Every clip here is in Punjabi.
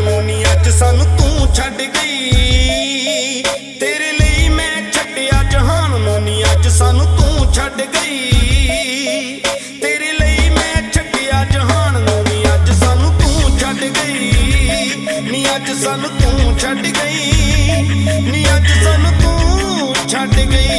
ਨੂੰ ਨੀ ਅੱਜ ਸਾਨੂੰ ਤੂੰ ਛੱਡ ਗਈ। ਤੇਰੇ ਲਈ ਮੈਂ ਛੱਡਿਆ ਜਹਾਨ ਨੂੰ ਨੀ ਅੱਜ ਸਾਨੂੰ ਤੂੰ ਛੱਡ ਗਈ। ਤੇਰੇ ਲਈ ਮੈਂ ਛੱਡਿਆ ਜਹਾਨ ਨੂੰ ਨੀ ਅੱਜ ਸਾਨੂੰ ਤੂੰ ਛੱਡ ਗਈ। ਨੀ ਅੱਜ ਸਾਨੂੰ ਤੂੰ ਛੱਡ ਗਈ। ਨੀ ਅੱਜ ਸਾਨੂੰ ਤੂੰ ਛੱਡ ਗਈ।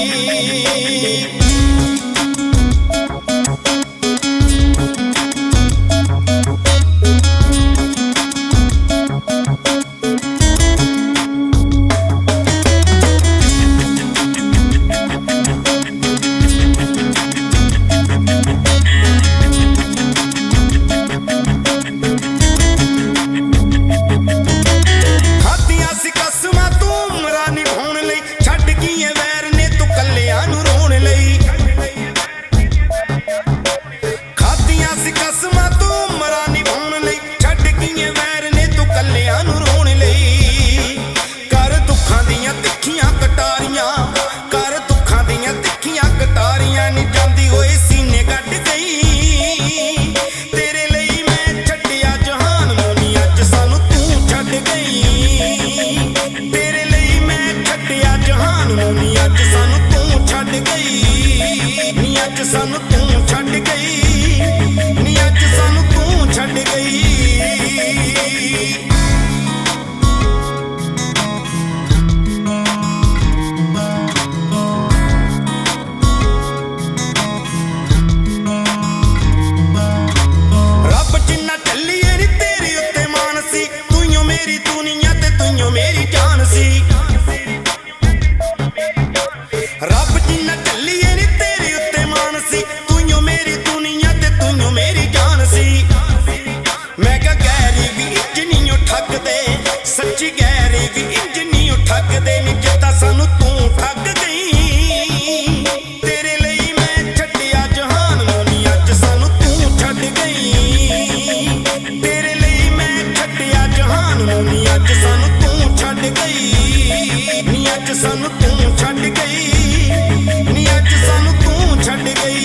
ਤੇਰੇ ਲਈ ਮੈਂ ਛੱਡਿਆ ਜਹਾਨ ਨੂੰ ਨੀ ਅੱਜ ਸਾਨੂੰ ਤੂੰ ਛੱਡ ਗਈ। ਨੀ ਅੱਜ ਸਾਨੂੰ ਤੂੰ ਛੱਡ ਸਾਨੂੰ ਤੂੰ ਛੱਡ ਗਈ। ਨੀ ਅੱਜ ਸਾਨੂੰ ਤੂੰ ਛੱਡ ਗਈ।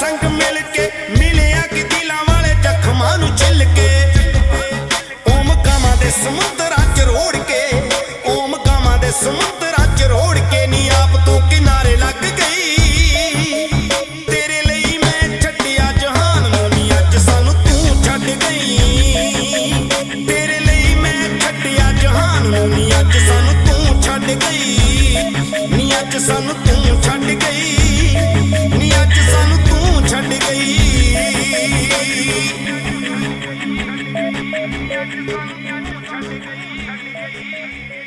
ਸੰਗ ਮਿਲ ਕੇ ਮਿਲਿਆ ਕਿ ਦਿਲਾਂ ਵਾਲੇ ਜ਼ਖਮਾਂ ਨੂੰ ਛਿੱਲ ਕੇ। ਓਮ ਕਾਮਾਂ ਦੇ ਸਮੁੰਦਰਾਂ 'ਚ ਰੋੜ ਕੇ, ਓਮ ਕਾਮਾਂ ਦੇ ਸਮੁੰਦਰਾਂ 'ਚ ਰੋੜ ਕੇ ਨੀ ਆਪ ਤੂੰ ਕਿਨਾਰੇ ਲੱਗ ਗਈ। ਤੇਰੇ ਲਈ ਮੈਂ ਛੱਡਿਆ ਜਹਾਨ ਨੂੰ ਨੀ ਅੱਜ ਸਾਨੂੰ ਤੂੰ ਛੱਡ ਗਈ। ਤੇਰੇ ਲਈ ਮੈਂ ਛੱਡਿਆ ਜਹਾਨ ਨੂੰ ਨੀ ਅੱਜ ਸਾਨੂੰ ਤੂੰ ਛੱਡ ਗਈ। ਨੀ ਅੱਜ ਸਾਨੂੰ ਤੂੰ